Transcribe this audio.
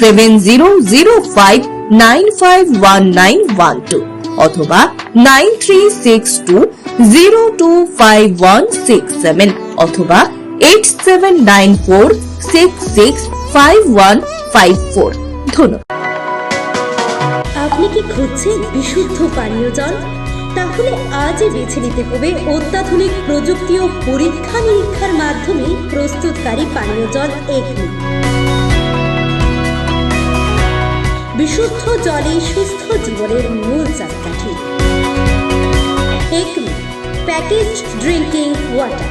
seven zero zero five nine five one nine one two অথবা nine three six two zero two five one six seven অথবা eight seven nine four six six five one five four ধন্যবাদ। আপনি কি খুঁজছেন বিশুদ্ধ পানীয় জল? তাহলে আজই বেছে নিতে হবে অত্যাধুনিক প্রযুক্তি ও পরীক্ষা নিরীক্ষার মাধ্যমে প্রস্তুতকারী পানীয় জল বিশুদ্ধ জলে সুস্থ জীবনের মূল চাকাঠি। Acme package drinking water